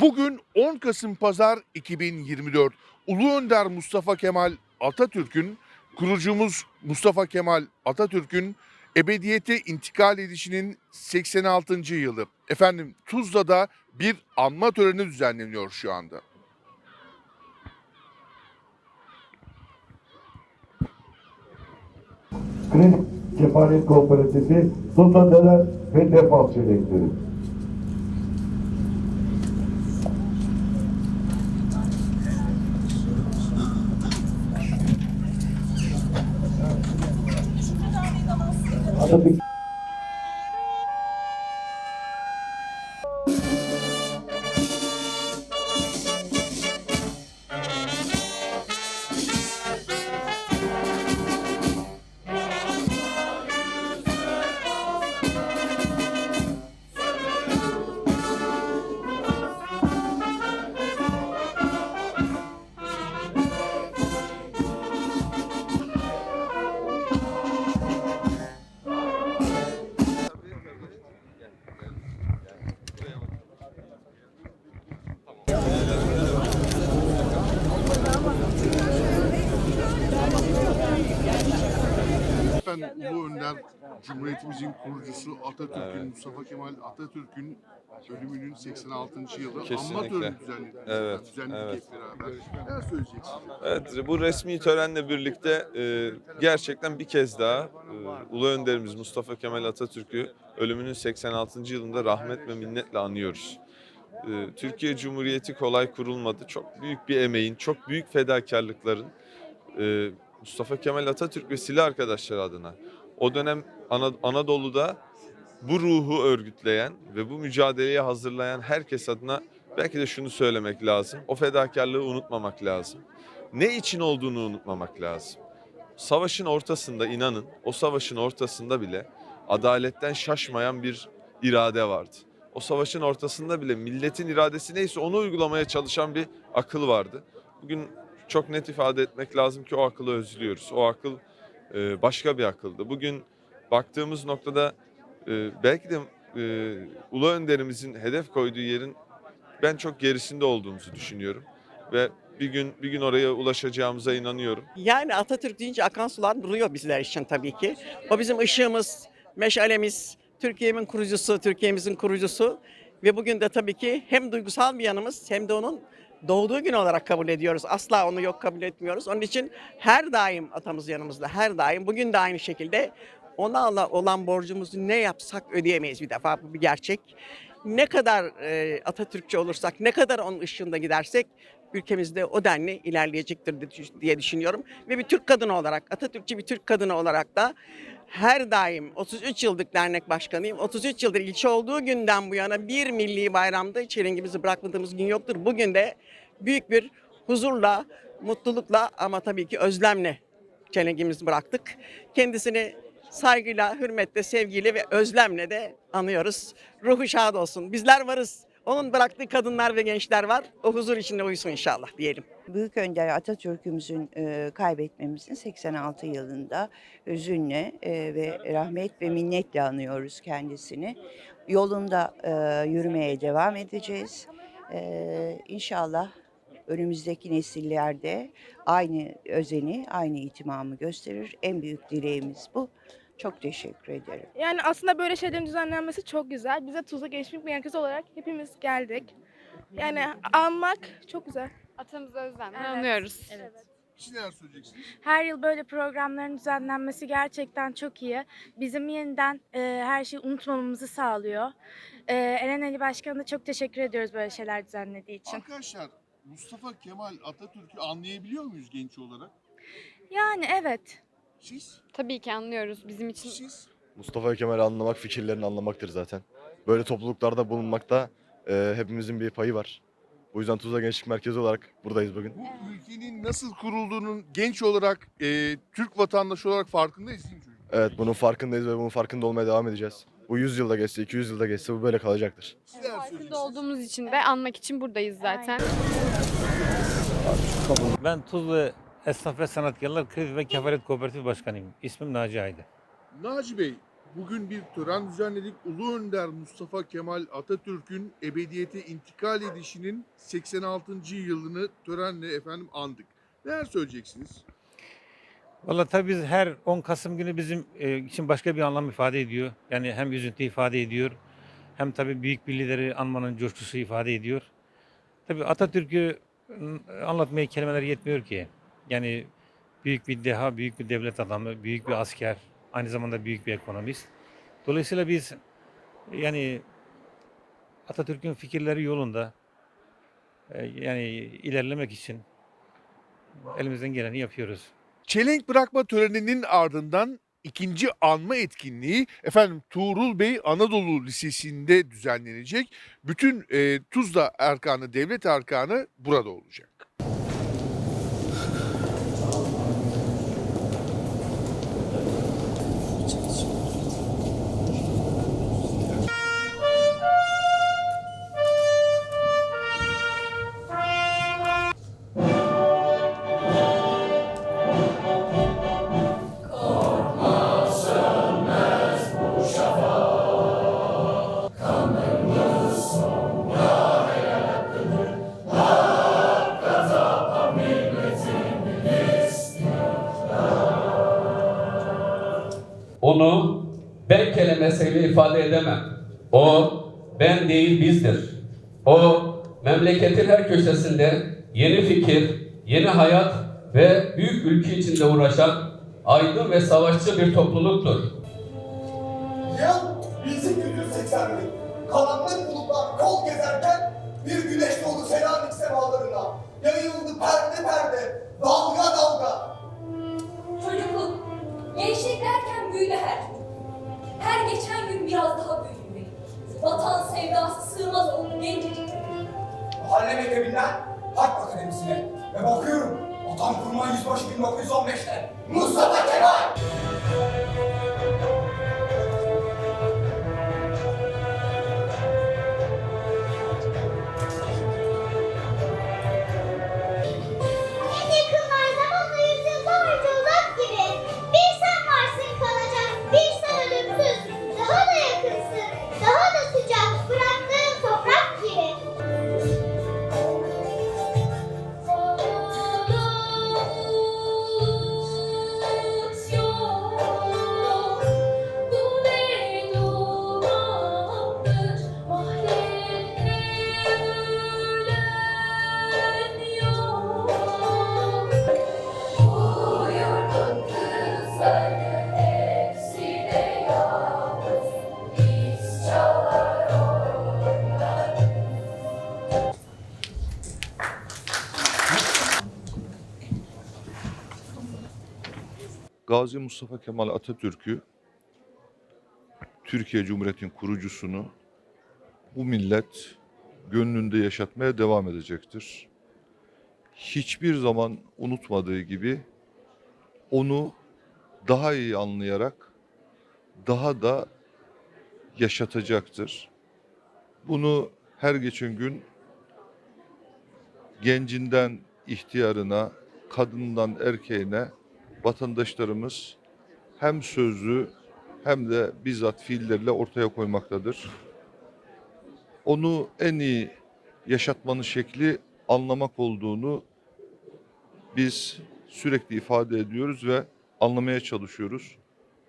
Bugün 10 Kasım Pazar 2024. Ulu Önder Mustafa Kemal Atatürk'ün, kurucumuz Mustafa Kemal Atatürk'ün ebediyete intikal edişinin 86. yılı. Efendim Tuzla'da bir anma töreni düzenleniyor şu anda. Kredi Kefalet Kooperatifi, Sultandeler ve Defal Çelekleri. Efendim Ulu Önder Cumhuriyetimizin kurucusu Atatürk'ün, Mustafa Kemal Atatürk'ün ölümünün 86. yılı anma Kesinlikle. töreni düzenledik. Evet, Düzenledik evet. hep beraber. Neler söyleyeceksiniz? Evet, bu resmi törenle birlikte e, gerçekten bir kez daha e, Ulu Önderimiz Mustafa Kemal Atatürk'ü ölümünün 86. yılında rahmet ve minnetle anıyoruz. E, Türkiye Cumhuriyeti kolay kurulmadı. Çok büyük bir emeğin, çok büyük fedakarlıkların e, Mustafa Kemal Atatürk ve silah arkadaşları adına o dönem Ana- Anadolu'da bu ruhu örgütleyen ve bu mücadeleye hazırlayan herkes adına belki de şunu söylemek lazım. O fedakarlığı unutmamak lazım. Ne için olduğunu unutmamak lazım. Savaşın ortasında inanın o savaşın ortasında bile adaletten şaşmayan bir irade vardı. O savaşın ortasında bile milletin iradesi neyse onu uygulamaya çalışan bir akıl vardı. Bugün çok net ifade etmek lazım ki o akılı özlüyoruz. O akıl e, başka bir akıldı. Bugün baktığımız noktada e, belki de e, Ulu Önderimizin hedef koyduğu yerin ben çok gerisinde olduğumuzu düşünüyorum ve bir gün bir gün oraya ulaşacağımıza inanıyorum. Yani Atatürk deyince akan sular duruyor bizler için tabii ki. O bizim ışığımız, meşalemiz, Türkiye'nin kurucusu, Türkiye'mizin kurucusu. Ve bugün de tabii ki hem duygusal bir yanımız hem de onun doğduğu gün olarak kabul ediyoruz. Asla onu yok kabul etmiyoruz. Onun için her daim atamız yanımızda, her daim. Bugün de aynı şekilde ona olan borcumuzu ne yapsak ödeyemeyiz bir defa. Bu bir gerçek. Ne kadar Atatürkçü olursak, ne kadar onun ışığında gidersek ülkemizde o denli ilerleyecektir diye düşünüyorum. Ve bir Türk kadını olarak, Atatürkçü bir Türk kadını olarak da her daim 33 yıllık dernek başkanıyım. 33 yıldır ilçe olduğu günden bu yana bir milli bayramda çelengimizi bırakmadığımız gün yoktur. Bugün de büyük bir huzurla, mutlulukla ama tabii ki özlemle çelengimizi bıraktık. Kendisini saygıyla, hürmetle, sevgiyle ve özlemle de anıyoruz. Ruhu şad olsun. Bizler varız. Onun bıraktığı kadınlar ve gençler var. O huzur içinde uyusun inşallah diyelim. Büyük Önder Atatürk'ümüzün e, kaybetmemizin 86 yılında hüzünle e, ve rahmet ve minnetle anıyoruz kendisini. Yolunda e, yürümeye devam edeceğiz. E, inşallah önümüzdeki nesillerde aynı özeni, aynı itimamı gösterir. En büyük dileğimiz bu. Çok teşekkür ederim. Yani aslında böyle şeylerin düzenlenmesi çok güzel. Bize Tuzla Gençlik Merkezi olarak hepimiz geldik. Yani almak çok güzel. Atamıza özlemle Evet. anıyoruz. Siz neler söyleyeceksiniz? Her yıl böyle programların düzenlenmesi gerçekten çok iyi. Bizim yeniden e, her şeyi unutmamamızı sağlıyor. E, Eren Ali Başkan'a da çok teşekkür ediyoruz böyle şeyler düzenlediği için. Arkadaşlar Mustafa Kemal Atatürk'ü anlayabiliyor muyuz genç olarak? Yani evet. Siz? Tabii ki anlıyoruz bizim için. Siz? Mustafa Kemal'i anlamak fikirlerini anlamaktır zaten. Böyle topluluklarda bulunmakta e, hepimizin bir payı var. Bu yüzden Tuzla Gençlik Merkezi olarak buradayız bugün. Bu ülkenin nasıl kurulduğunun genç olarak, e, Türk vatandaşı olarak farkındayız değil mi çocuk? Evet bunun farkındayız ve bunun farkında olmaya devam edeceğiz. Bu 100 yılda geçse, 200 yılda geçse bu böyle kalacaktır. Siz neler Farkında olduğumuz için ve anmak için buradayız zaten. Ben Tuzlu Esnaf ve Sanatkarlar Kredi ve Kefalet Kooperatifi Başkanıyım. İsmim Naci Aydın. Naci Bey, bugün bir tören düzenledik. Ulu Önder Mustafa Kemal Atatürk'ün ebediyete intikal edişinin 86. yılını törenle efendim andık. Neler söyleyeceksiniz? Valla tabii biz her 10 Kasım günü bizim e, için başka bir anlam ifade ediyor. Yani hem üzüntü ifade ediyor hem tabii büyük bir lideri anmanın coşkusu ifade ediyor. Tabii Atatürk'ü anlatmaya kelimeler yetmiyor ki. Yani büyük bir deha, büyük bir devlet adamı, büyük bir asker, aynı zamanda büyük bir ekonomist. Dolayısıyla biz yani Atatürk'ün fikirleri yolunda e, yani ilerlemek için elimizden geleni yapıyoruz. Çelenk bırakma töreninin ardından ikinci anma etkinliği efendim Tuğrul Bey Anadolu Lisesi'nde düzenlenecek. Bütün e, Tuzla Erkanı, devlet erkanı burada olacak. Onu ben kelimesiyle ifade edemem. O ben değil bizdir. O memleketin her köşesinde yeni fikir, yeni hayat ve büyük ülke içinde uğraşan aydın ve savaşçı bir topluluktur. Yıl 1881. Karanlık bulutlar kol gezerken bir güneş doğdu Selanik semalarına. Yayıldı perde perde, dalga. Sevdası sığmaz oldu gencecik. Mahalle mektebinden Harp Akademisi'ne ve bakıyorum Vatan Kurmay Yüzbaşı 1915'te Mustafa Kemal. Gazi Mustafa Kemal Atatürk'ü, Türkiye Cumhuriyeti'nin kurucusunu bu millet gönlünde yaşatmaya devam edecektir. Hiçbir zaman unutmadığı gibi onu daha iyi anlayarak daha da yaşatacaktır. Bunu her geçen gün gencinden ihtiyarına, kadından erkeğine vatandaşlarımız hem sözlü hem de bizzat fiillerle ortaya koymaktadır. Onu en iyi yaşatmanın şekli anlamak olduğunu biz sürekli ifade ediyoruz ve anlamaya çalışıyoruz.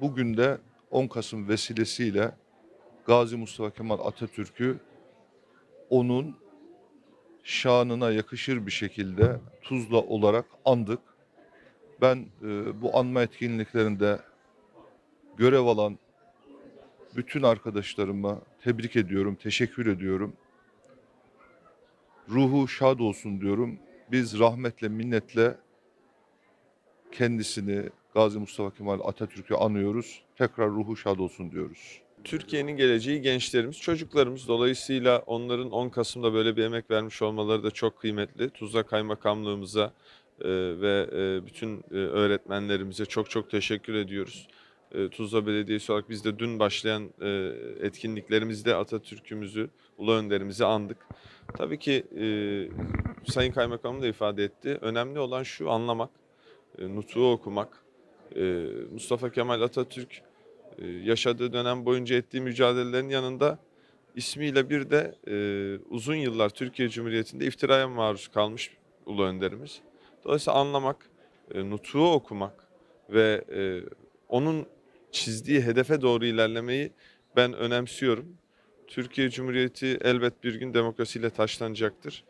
Bugün de 10 Kasım vesilesiyle Gazi Mustafa Kemal Atatürk'ü onun şanına yakışır bir şekilde Tuzla olarak andık. Ben e, bu anma etkinliklerinde görev alan bütün arkadaşlarıma tebrik ediyorum, teşekkür ediyorum. Ruhu şad olsun diyorum. Biz rahmetle, minnetle kendisini Gazi Mustafa Kemal Atatürk'ü anıyoruz. Tekrar ruhu şad olsun diyoruz. Türkiye'nin geleceği gençlerimiz, çocuklarımız. Dolayısıyla onların 10 Kasım'da böyle bir emek vermiş olmaları da çok kıymetli. Tuzla Kaymakamlığımıza e, ve e, bütün e, öğretmenlerimize çok çok teşekkür ediyoruz. E, Tuzla Belediyesi olarak biz de dün başlayan e, etkinliklerimizde Atatürk'ümüzü, Ulu Önderimizi andık. Tabii ki Sayın Kaymakamım da ifade etti. Önemli olan şu anlamak, e, nutuğu okumak. Mustafa Kemal Atatürk yaşadığı dönem boyunca ettiği mücadelelerin yanında ismiyle bir de uzun yıllar Türkiye Cumhuriyeti'nde iftiraya maruz kalmış Ulu Önderimiz. Dolayısıyla anlamak, e, nutuğu okumak ve e, onun çizdiği hedefe doğru ilerlemeyi ben önemsiyorum. Türkiye Cumhuriyeti elbet bir gün demokrasiyle taşlanacaktır.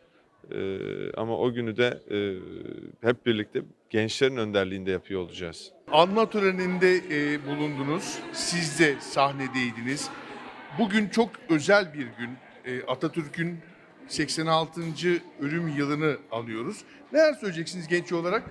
Ee, ama o günü de e, hep birlikte gençlerin önderliğinde yapıyor olacağız. Anma töreninde e, bulundunuz. Siz de sahnedeydiniz. Bugün çok özel bir gün. E, Atatürk'ün 86. ölüm yılını anıyoruz. Neler söyleyeceksiniz genç olarak?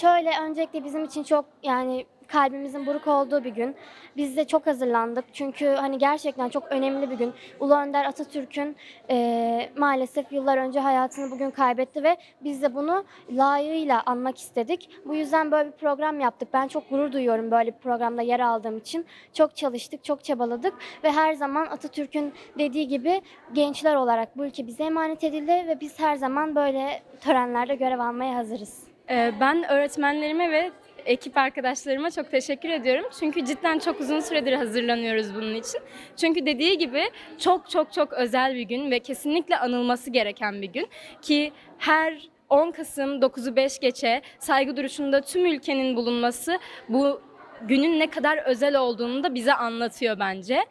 Şöyle öncelikle bizim için çok yani kalbimizin buruk olduğu bir gün. Biz de çok hazırlandık çünkü hani gerçekten çok önemli bir gün. Ulu Önder Atatürk'ün eee, maalesef yıllar önce hayatını bugün kaybetti ve biz de bunu layığıyla anmak istedik. Bu yüzden böyle bir program yaptık. Ben çok gurur duyuyorum böyle bir programda yer aldığım için. Çok çalıştık, çok çabaladık ve her zaman Atatürk'ün dediği gibi gençler olarak bu ülke bize emanet edildi ve biz her zaman böyle törenlerde görev almaya hazırız. Ee, Ben öğretmenlerime ve ekip arkadaşlarıma çok teşekkür ediyorum. Çünkü cidden çok uzun süredir hazırlanıyoruz bunun için. Çünkü dediği gibi çok çok çok özel bir gün ve kesinlikle anılması gereken bir gün. Ki her 10 Kasım 9'u 5 geçe saygı duruşunda tüm ülkenin bulunması bu günün ne kadar özel olduğunu da bize anlatıyor bence.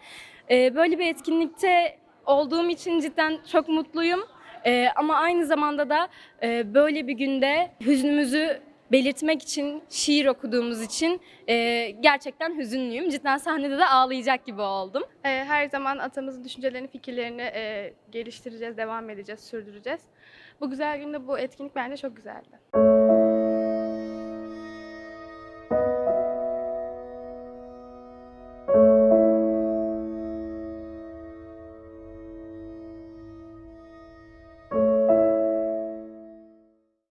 Ee, Böyle bir etkinlikte olduğum için cidden çok mutluyum. Ee, ama aynı zamanda da e, böyle bir günde hüznümüzü belirtmek için şiir okuduğumuz için e, gerçekten hüzünlüyüm. Cidden sahnede de ağlayacak gibi oldum. Her zaman atamızın düşüncelerini, fikirlerini e, geliştireceğiz, devam edeceğiz, sürdüreceğiz. Bu güzel günde bu etkinlik bence çok güzeldi.